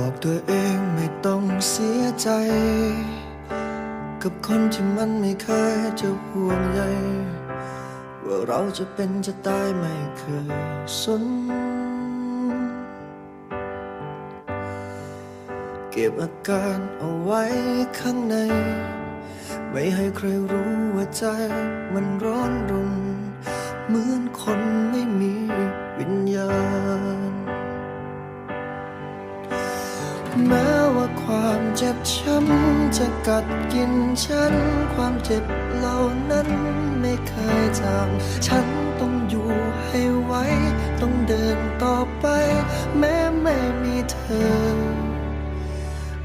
บอกตัวเองไม่ต้องเสียใจ กับคนที่มันไม่เคยจะห่วงใยว่าเราจะเป็นจะตายไม่เคยสน เก็บอาการเอาไว้ข้างใน ไม่ให้ใครรู้ว่าใจมันร้อนรน กัดกินฉัน ความเจ็บเหล่านั้นไม่เคยจางฉันต้องอยู่ให้ไหวต้องเดินต่อไป แม้ไม่มีเธอ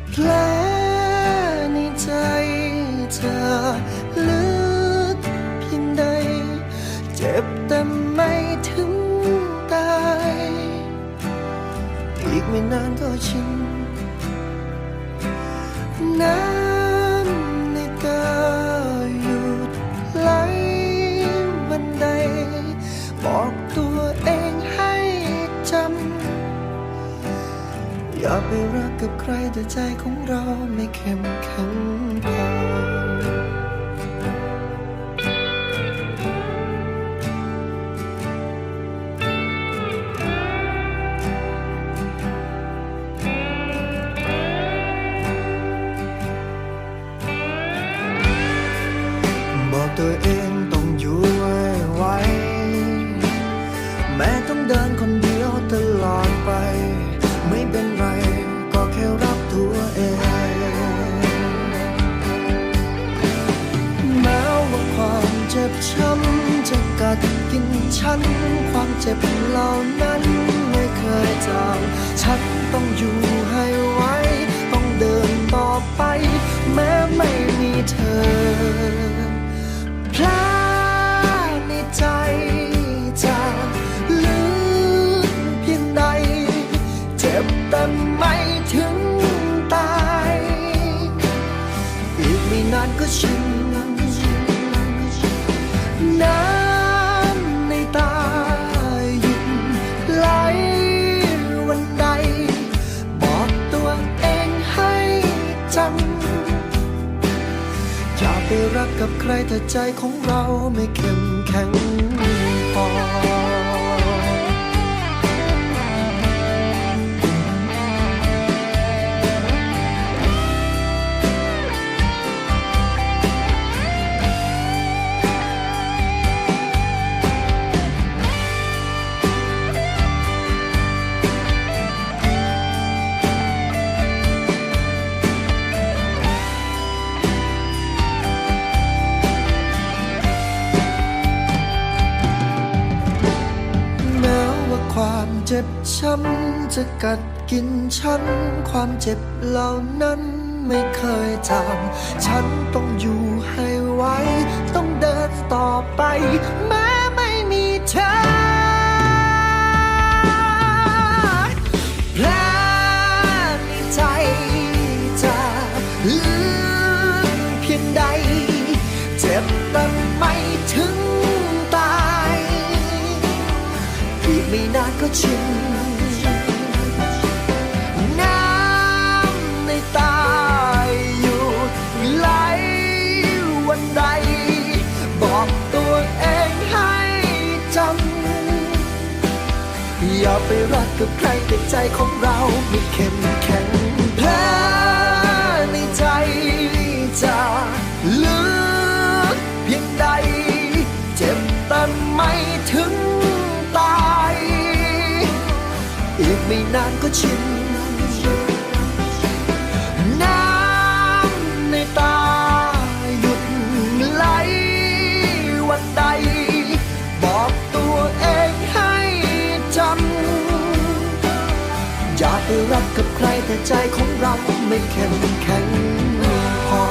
แผลในใจเธอลึกเพียงใด เจ็บแต่ไม่ถึงตาย อีกไม่นานก็ชินน้ำ อย่าไปรักกับใครแต่ใจของเราไม่เข้มแข็งพอบอกตัวเอง ช้ำจะกัดกินฉัน ความเจ็บเหล่านั้นไม่เคยจางฉันต้องอยู่ให้ไวต้องเดินต่อไป แม้ไม่มีเธอพลาดในใจจะลึกเพียงใด เจ็บแต่ไม่ถึงตาย อีกไม่นานก็ชิน รักกับใครแต่ใจของเราไม่เข้มแข็งพอ จ็บช้ำจะกัดกินฉัน ความเจ็บเหล่านั้นไม่เคยจางฉันต้องอยู่ให้ไว ต้องเดินต่อไป นานก็ชินน้ำในตาหยุดไหลวันใด บอกตัวเองให้จำอย่าไปรักกับใครแต่ใจของเราไม่เข้มแข็ง น้ำในตาหยุดไหลวันใด บอกตัวเองให้จำอย่าไปรักกับใครแต่ใจของเราไม่เข้มแข็งพอ